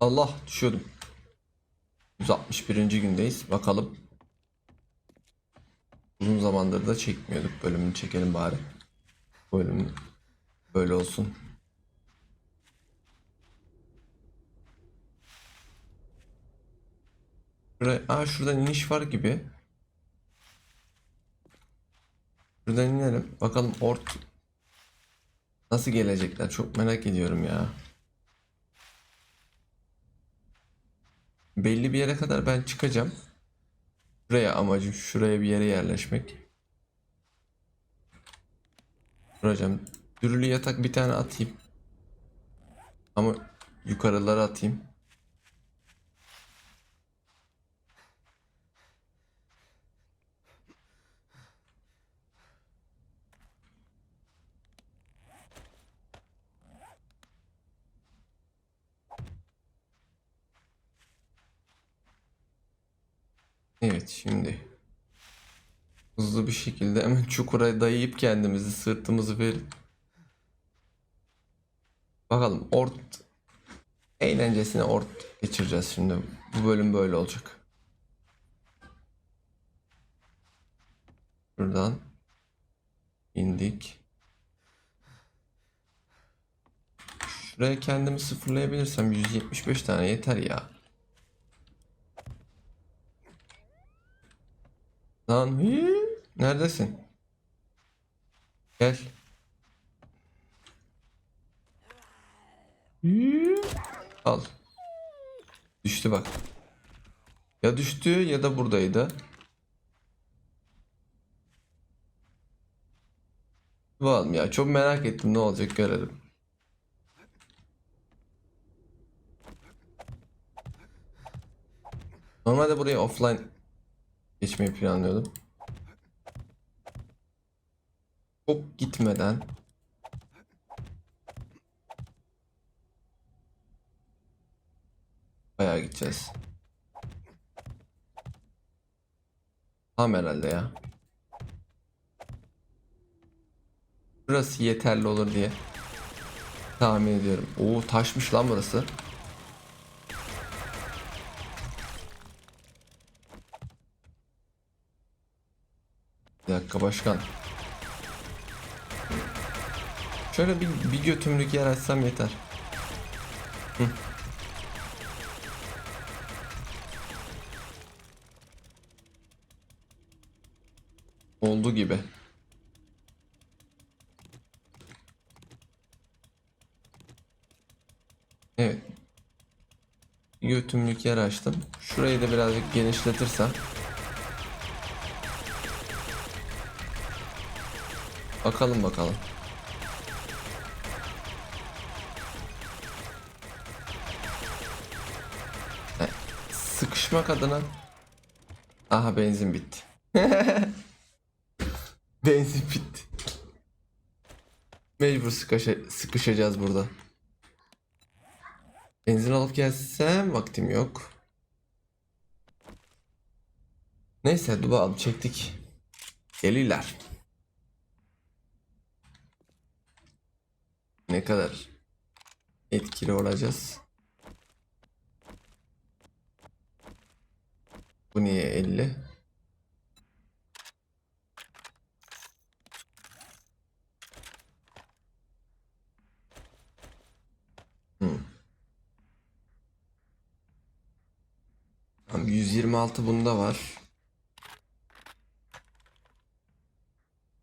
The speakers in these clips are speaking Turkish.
Allah düşüyordum. 161. gündeyiz. Bakalım. Uzun zamandır da çekmiyorduk. Bölümünü çekelim bari. Bölüm böyle olsun. Şuraya, aa şuradan iniş var gibi. Şuradan inelim. Bakalım ort nasıl gelecekler. Çok merak ediyorum ya. Belli bir yere kadar ben çıkacağım. Şuraya amacım şuraya bir yere yerleşmek. Duracağım. Dürülü yatak bir tane atayım. Ama yukarılara atayım. Evet şimdi hızlı bir şekilde hemen çukura dayayıp kendimizi sırtımızı verip bakalım ort eğlencesine ort geçireceğiz şimdi. Bu bölüm böyle olacak. Buradan indik. Şuraya kendimi sıfırlayabilirsem 175 tane yeter ya. Lan neredesin? Gel. Al. Düştü bak. Ya düştü ya da buradaydı. Bakalım ya çok merak ettim ne olacak görelim. Normalde burayı offline geçmeyi planlıyordum. Çok gitmeden bayağı gideceğiz. Tamam herhalde ya. Burası yeterli olur diye tahmin ediyorum. Oo taşmış lan burası. Bir dakika başkan. Şöyle bir, bir götümlük yer açsam yeter. Hı. Oldu gibi. Evet. Götümlük yer açtım. Şurayı da birazcık genişletirsem. Bakalım bakalım. E, Sıkışmak adına. Aha benzin bitti. benzin bitti. Mecbur sıkışa- sıkışacağız burada. Benzin alıp gelsem vaktim yok. Neyse bakalım çektik. Geliyorlar. Ne kadar etkili olacağız? Bu niye 50? Hmm. Tamam, 126 bunda var.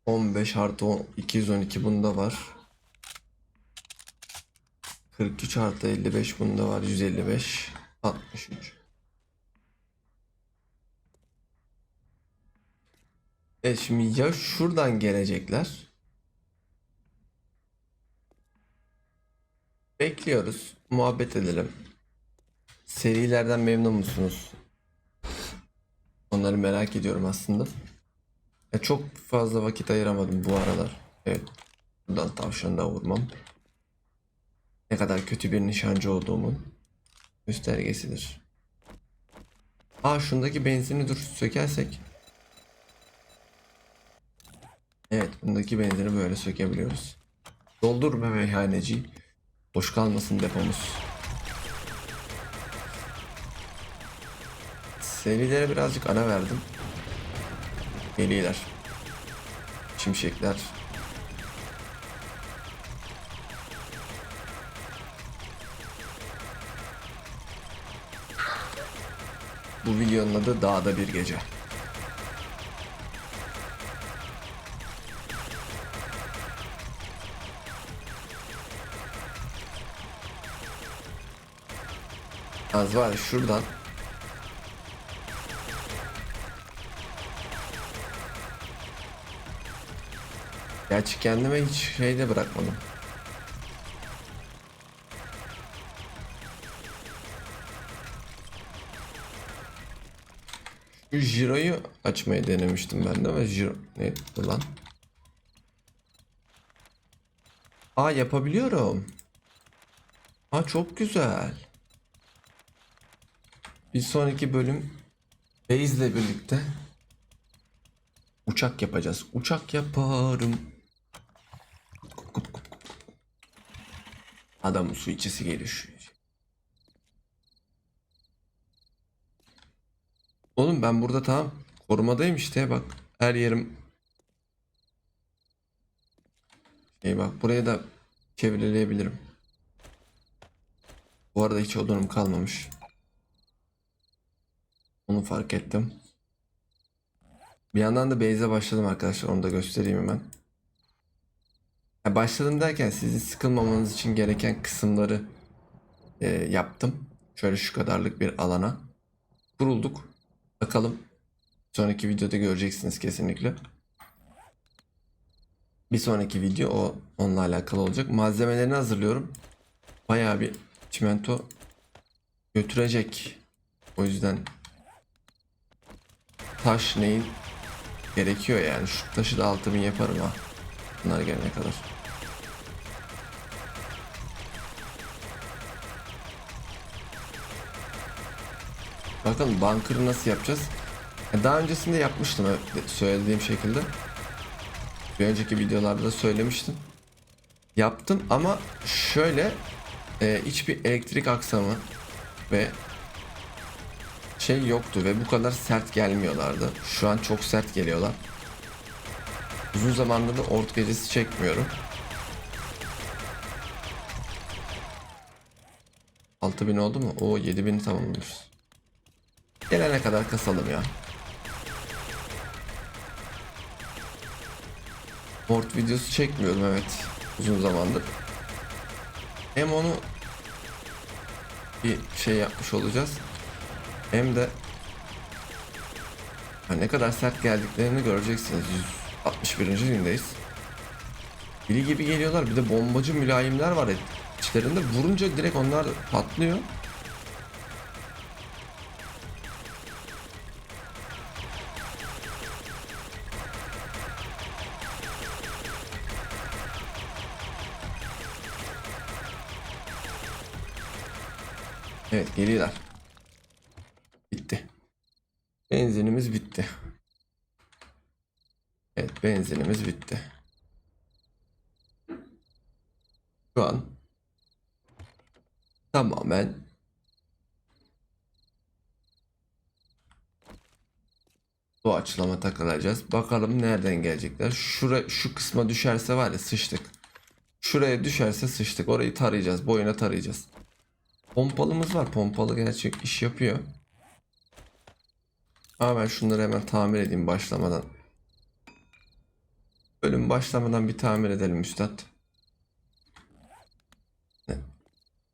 15 artı 10 212 bunda var. 43 artı 55 bunda var 155 63 Evet şimdi ya şuradan gelecekler? Bekliyoruz muhabbet edelim. Serilerden memnun musunuz? Onları merak ediyorum aslında. Ya Çok fazla vakit ayıramadım bu aralar. Evet Buradan tavşan da vurmam ne kadar kötü bir nişancı olduğumun göstergesidir. Aa şundaki benzini dur sökersek. Evet bundaki benzini böyle sökebiliyoruz. Doldur be meyhaneci. Boş kalmasın depomuz. Serilere birazcık ana verdim. Geliyorlar. Şimşekler Bu videonun adı Dağda Bir Gece. Az var şuradan Gerçi kendime hiç şey de bırakmadım. Jiro'yu açmayı denemiştim ben de ama Jiro ne bu lan? Aa yapabiliyorum. Aa çok güzel. Bir sonraki bölüm Beyz'le birlikte uçak yapacağız. Uçak yaparım. Adamın su içisi gelişiyor. Oğlum ben burada tamam korumadayım işte bak her yerim şey bak buraya da çevreleyebilirim. Bu arada hiç odunum kalmamış. Onu fark ettim. Bir yandan da base'e başladım arkadaşlar. Onu da göstereyim hemen. Ya başladım derken sizin sıkılmamanız için gereken kısımları e, yaptım. Şöyle şu kadarlık bir alana. Kurulduk. Bakalım. Sonraki videoda göreceksiniz kesinlikle. Bir sonraki video o onunla alakalı olacak. Malzemelerini hazırlıyorum. Bayağı bir çimento götürecek. O yüzden taş neyin gerekiyor yani. Şu taşı da 6000 yaparım ha. Bunlar gelene kadar. Bakalım bunker'ı nasıl yapacağız? Ya Daha öncesinde yapmıştım söylediğim şekilde. Bir önceki videolarda da söylemiştim. Yaptım ama şöyle e, hiçbir elektrik aksamı ve şey yoktu ve bu kadar sert gelmiyorlardı. Şu an çok sert geliyorlar. Uzun zamandır da ort gecesi çekmiyorum. 6000 oldu mu? O 7000 tamamlamışız. Gelene kadar kasalım ya. Ort videosu çekmiyorum evet. Uzun zamandır. Hem onu bir şey yapmış olacağız. Hem de ne kadar sert geldiklerini göreceksiniz. 161. gündeyiz. Biri gibi geliyorlar. Bir de bombacı mülayimler var içlerinde. Vurunca direkt onlar patlıyor. Evet geliyorlar. Bitti. Benzinimiz bitti. Evet benzinimiz bitti. Şu an tamamen doğaçlama takılacağız. Bakalım nereden gelecekler. Şura, şu kısma düşerse var ya sıçtık. Şuraya düşerse sıçtık. Orayı tarayacağız. Boyuna tarayacağız. Pompalımız var. Pompalı gerçek iş yapıyor. Ama ben şunları hemen tamir edeyim başlamadan. Bölüm başlamadan bir tamir edelim üstad.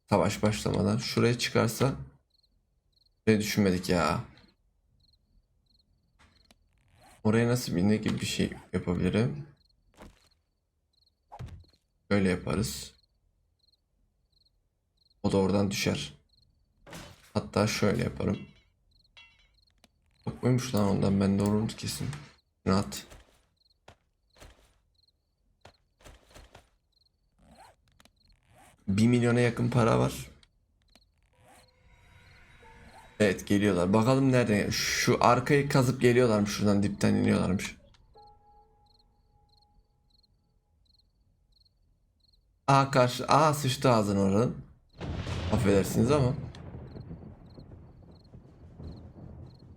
Savaş başlamadan. Şuraya çıkarsa ne düşünmedik ya. Oraya nasıl bir ne gibi bir şey yapabilirim? Böyle yaparız. O da oradan düşer. Hatta şöyle yaparım. Yok muymuş lan ondan ben de olurdu kesin. Rahat. Bir milyona yakın para var. Evet geliyorlar. Bakalım nereden? Şu arkayı kazıp geliyorlarmış şuradan dipten iniyorlarmış. Aa karşı. Aa sıçtı ağzına oranın. Affedersiniz ama.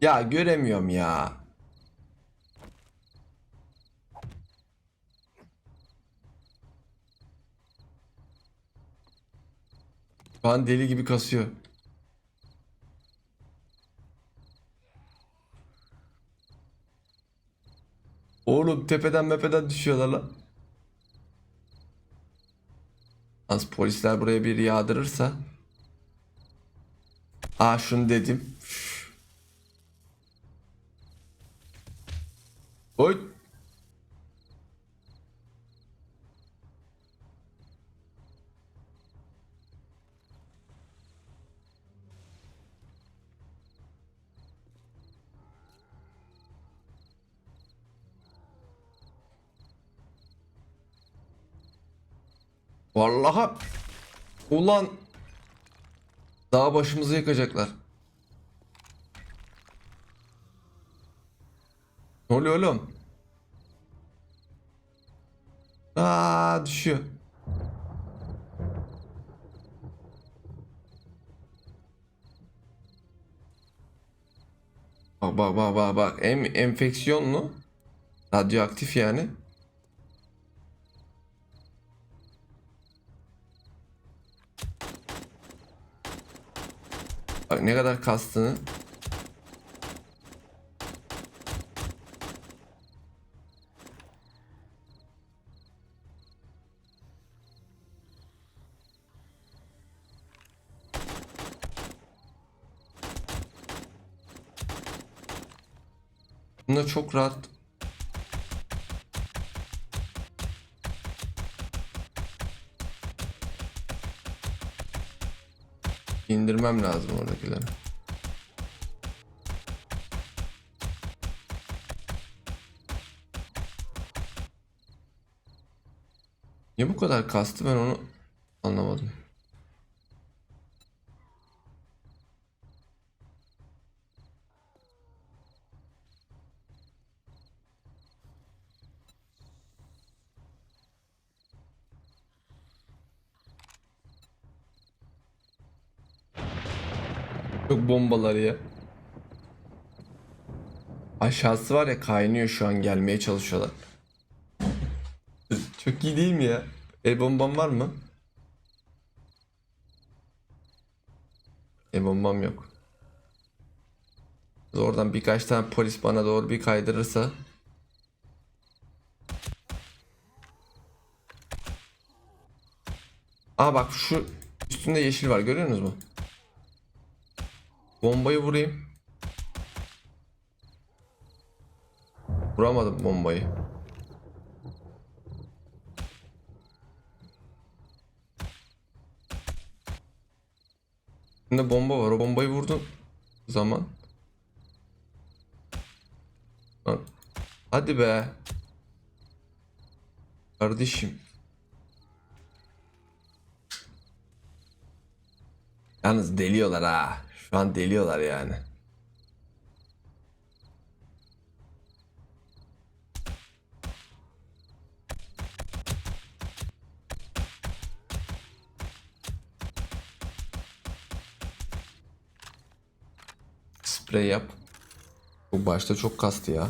Ya göremiyorum ya. Şu an deli gibi kasıyor. Oğlum tepeden mepeden düşüyorlar lan. Az polisler buraya bir yağdırırsa. Aa şunu dedim. Oy. Vallahi ulan daha başımızı yakacaklar. Ne oluyor oğlum? Aa düşüyor. Bak bak bak bak bak. Em enfeksiyonlu. Radyoaktif yani. Ne kadar kastığını. Bunda çok rahat indirmem lazım oradakileri. Niye bu kadar kastı ben onu anlamadım. Çok bombalar ya. Aşağısı var ya kaynıyor şu an gelmeye çalışıyorlar. Çok iyi değil mi ya? El bombam var mı? El bombam yok. Oradan birkaç tane polis bana doğru bir kaydırırsa Aa bak şu üstünde yeşil var görüyorsunuz mu? Bombayı vurayım. Vuramadım bombayı. Şimdi bomba var. O bombayı vurdun zaman. Hadi be. Kardeşim. Yalnız deliyorlar ha. Şu an deliyorlar yani. Sprey yap. Bu başta çok kastı ya.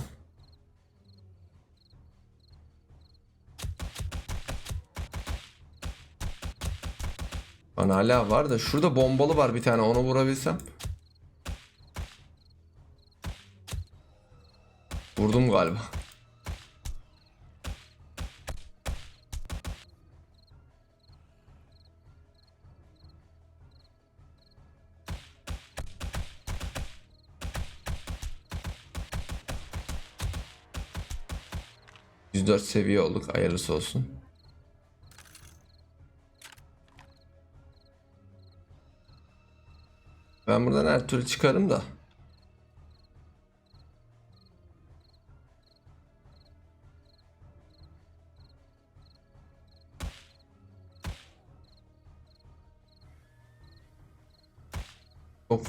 Bana hala var da şurada bombalı var bir tane onu vurabilsem. Vurdum galiba. ...104 seviye olduk. Hayırlısı olsun. Ben buradan her türlü çıkarım da.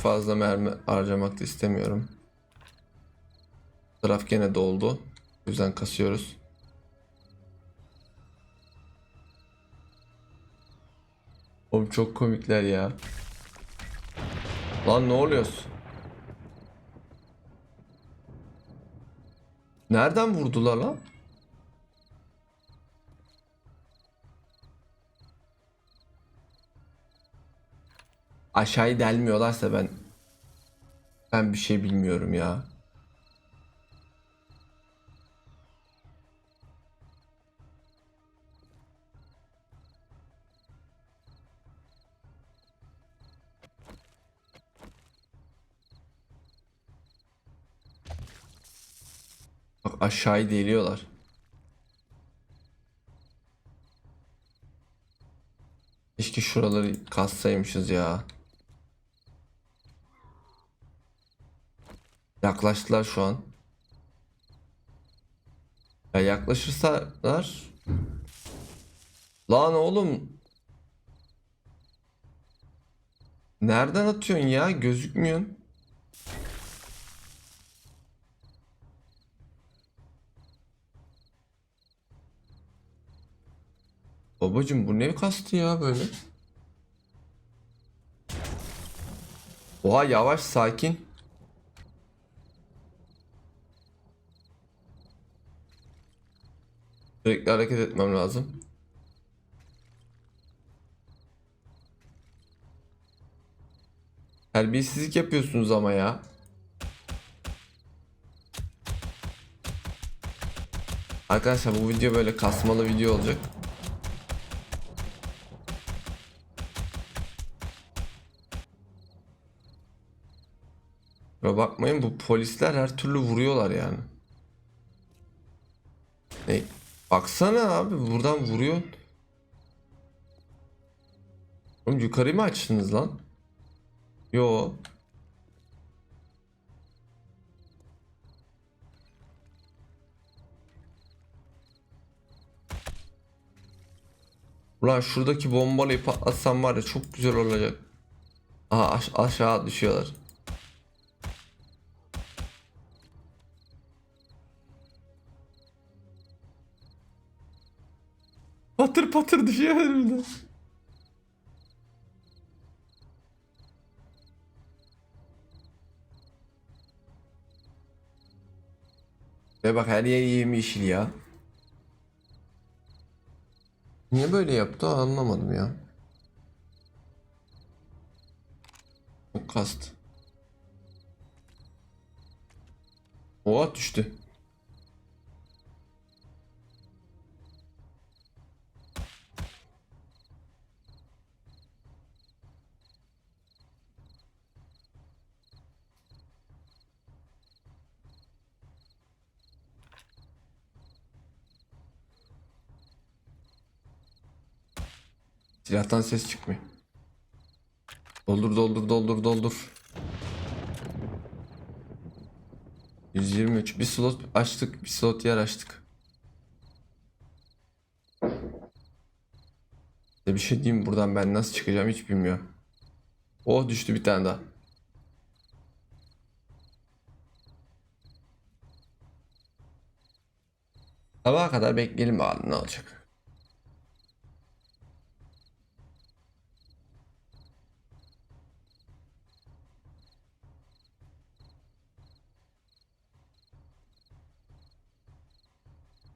fazla mermi harcamak da istemiyorum. Taraf gene doldu. O yüzden kasıyoruz. Oğlum çok komikler ya. Lan ne oluyorsun? Nereden vurdular lan? Aşağıyı delmiyorlarsa ben ben bir şey bilmiyorum ya. Bak aşağıyı deliyorlar. Keşke şuraları kassaymışız ya. Yaklaştılar şu an. Ya yaklaşırsalar Lan oğlum Nereden atıyorsun ya? Gözükmüyorsun. Babacım bu ne kastı ya böyle? Oha yavaş sakin. Sürekli hareket etmem lazım. Terbiyesizlik yapıyorsunuz ama ya. Arkadaşlar bu video böyle kasmalı video olacak. Kusura bakmayın bu polisler her türlü vuruyorlar yani. Ne? Baksana abi buradan vuruyor. Oğlum yukarı mı açtınız lan? Yo. Ulan şuradaki bombalayı patlatsam var ya çok güzel olacak. Aha aş- aşağı düşüyorlar. Patır patır düşüyor önümden. Ve bak her yer yemyeşil ya. Niye böyle yaptı anlamadım ya. Çok kast. Oha düştü. Silahtan ses çıkmıyor. Doldur doldur doldur doldur. 123 bir slot açtık bir slot yer açtık. Size bir şey diyeyim buradan ben nasıl çıkacağım hiç bilmiyorum. Oh düştü bir tane daha. Sabaha kadar bekleyelim bakalım ne olacak.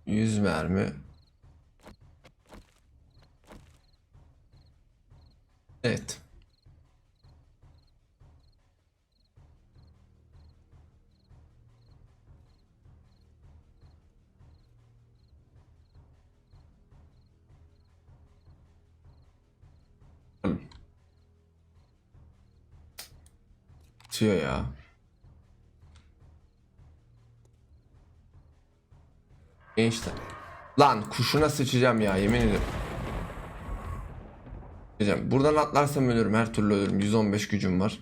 Yüz mermi. Evet. Atıyor ya. Gençler. Lan kuşuna sıçacağım ya yemin ederim. Sıçacağım. Buradan atlarsam ölürüm. Her türlü ölürüm. 115 gücüm var.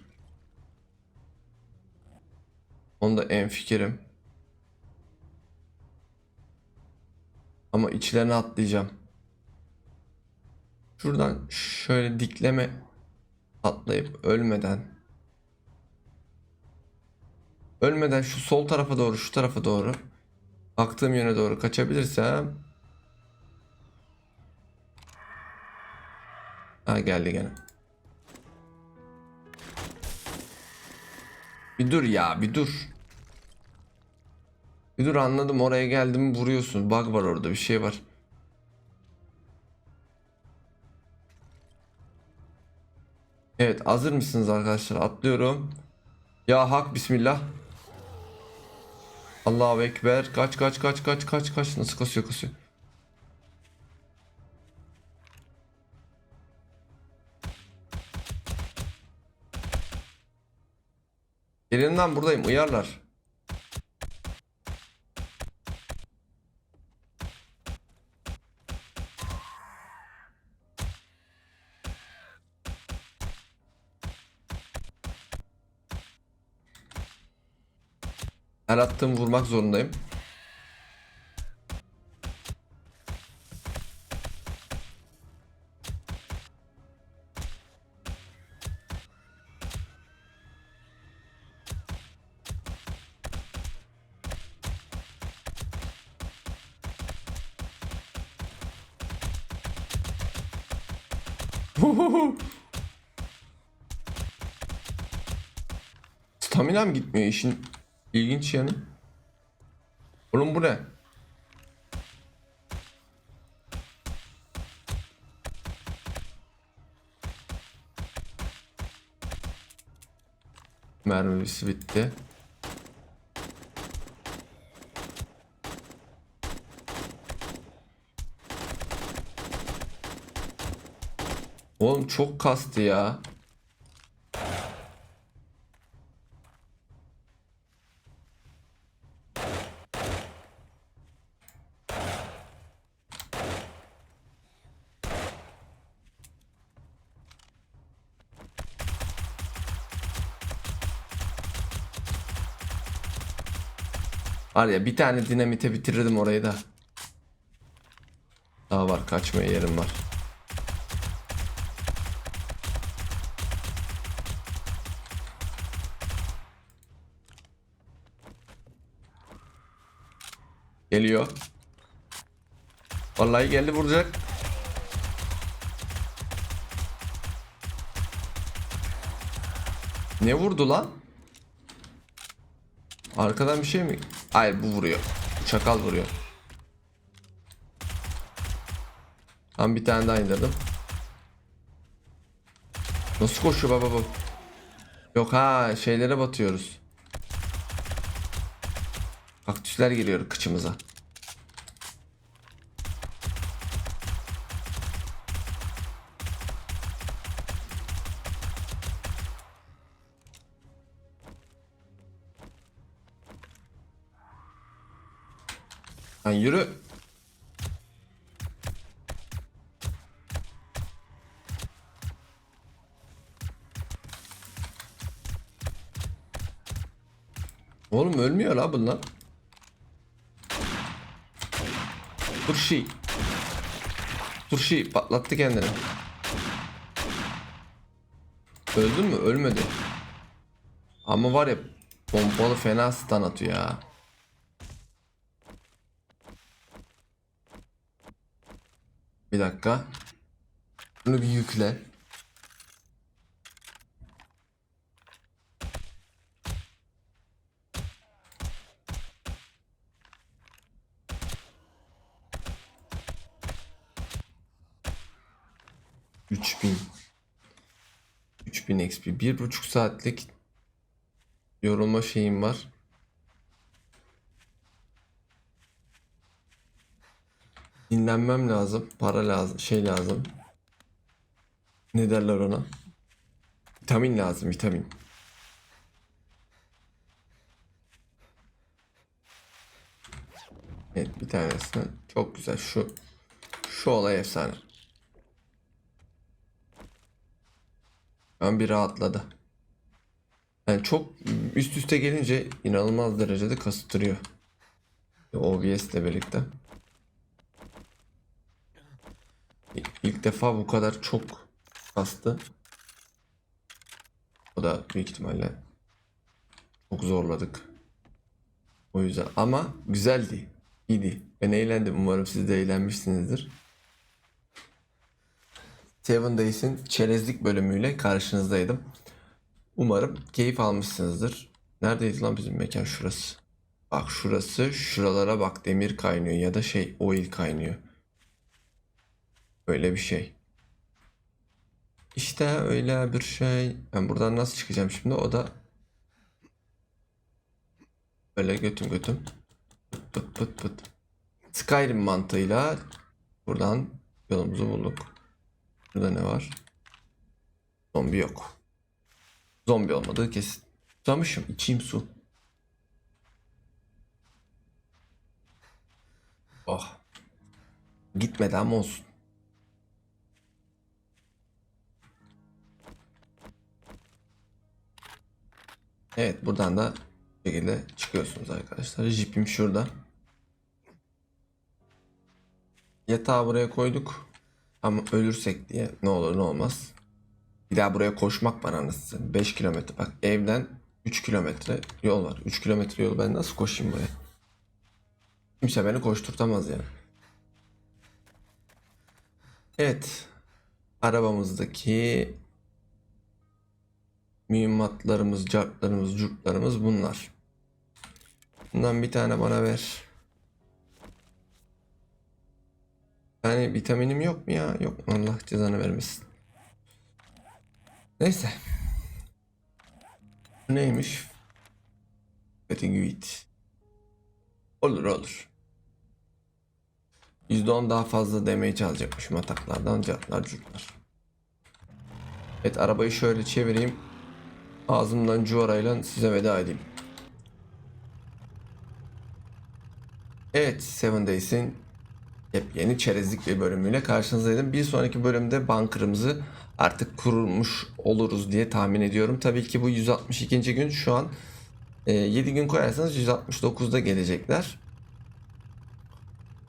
Onda en fikrim. Ama içlerine atlayacağım. Şuradan şöyle dikleme atlayıp ölmeden ölmeden şu sol tarafa doğru şu tarafa doğru baktığım yöne doğru kaçabilirsem Ha geldi gene. Bir dur ya bir dur. Bir dur anladım oraya geldim vuruyorsun. Bug var orada bir şey var. Evet hazır mısınız arkadaşlar? Atlıyorum. Ya hak bismillah. Allahu ekber. Kaç kaç kaç kaç kaç kaç. Nasıl kasıyor kasıyor. Gelin lan buradayım uyarlar. Her attığımı vurmak zorundayım. Staminam gitmiyor işin ilginç yanı. Oğlum bu ne? Mermisi bitti. Oğlum çok kastı ya. Var ya bir tane dinamite bitirdim orayı da. Daha var kaçmaya yerim var. Geliyor. Vallahi geldi vuracak. Ne vurdu lan? Arkadan bir şey mi? Hayır bu vuruyor. Çakal vuruyor. Tam bir tane daha indirdim. Nasıl koşuyor baba bu? Yok ha şeylere batıyoruz. Kaktüsler geliyor kıçımıza. Lan yürü. Oğlum ölmüyor la bunlar. Turşi. Turşi patlattı kendini. Öldün mü? Ölmedi. Ama var ya pompalı fena stun atıyor ya. Bir dakika. Bunu bir yükle. Üç bin. 3000 XP. Bir buçuk saatlik yorulma şeyim var. Dinlenmem lazım. Para lazım. Şey lazım. Ne derler ona? Vitamin lazım. Vitamin. Evet bir tanesini. Çok güzel. Şu şu olay efsane. Ben bir rahatladı. Yani çok üst üste gelince inanılmaz derecede kasıtırıyor. OBS ile birlikte. İlk defa bu kadar çok kastı. O da büyük ihtimalle çok zorladık. O yüzden ama güzeldi. İyiydi. Ben eğlendim. Umarım siz de eğlenmişsinizdir. Seven Days'in çerezlik bölümüyle karşınızdaydım. Umarım keyif almışsınızdır. Neredeydi lan bizim mekan şurası? Bak şurası şuralara bak demir kaynıyor ya da şey oil kaynıyor. Öyle bir şey. İşte öyle bir şey. Ben buradan nasıl çıkacağım şimdi? O da böyle götüm götüm. Pıt pıt pıt pıt. Skyrim mantığıyla buradan yolumuzu bulduk. Burada ne var? Zombi yok. Zombi olmadığı kesin. Susamışım. içeyim su. Oh. Gitmedi ama olsun. Evet buradan da bu şekilde çıkıyorsunuz arkadaşlar. Jipim şurada. Yatağı buraya koyduk. Ama ölürsek diye ne olur ne olmaz. Bir daha buraya koşmak var anasını. 5 kilometre. Bak evden 3 kilometre yol var. 3 kilometre yol ben nasıl koşayım buraya? Kimse beni koşturtamaz yani. Evet. Arabamızdaki mühimmatlarımız, cartlarımız, curtlarımız bunlar. Bundan bir tane bana ver. Yani vitaminim yok mu ya? Yok? Allah cezanı vermesin. Neyse. Bu neymiş? Fetiguit. Olur olur. %10 daha fazla damage alacakmışım ataklardan cartlar curtlar. Evet arabayı şöyle çevireyim. Ağzımdan cuvarayla size veda edeyim. Evet Seven Days'in yepyeni çerezlik bir bölümüyle karşınızdaydım. Bir sonraki bölümde bunker'ımızı artık kurulmuş oluruz diye tahmin ediyorum. Tabii ki bu 162. gün şu an e, 7 gün koyarsanız 169'da gelecekler.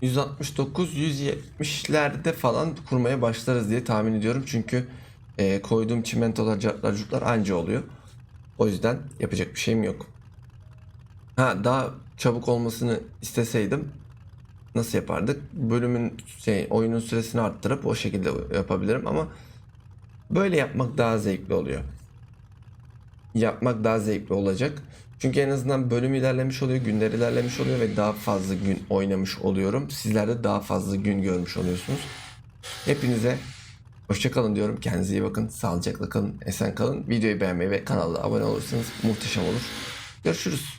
169 170'lerde falan kurmaya başlarız diye tahmin ediyorum. Çünkü e, koyduğum çimentolar, cartlar, curtlar anca oluyor. O yüzden yapacak bir şeyim yok. Ha daha çabuk olmasını isteseydim nasıl yapardık? Bölümün şey oyunun süresini arttırıp o şekilde yapabilirim ama böyle yapmak daha zevkli oluyor. Yapmak daha zevkli olacak. Çünkü en azından bölüm ilerlemiş oluyor, günler ilerlemiş oluyor ve daha fazla gün oynamış oluyorum. Sizler de daha fazla gün görmüş oluyorsunuz. Hepinize hoşça kalın diyorum. Kendinize iyi bakın. Sağlıcakla kalın. Esen kalın. Videoyu beğenmeyi ve kanala abone olursanız muhteşem olur. Görüşürüz.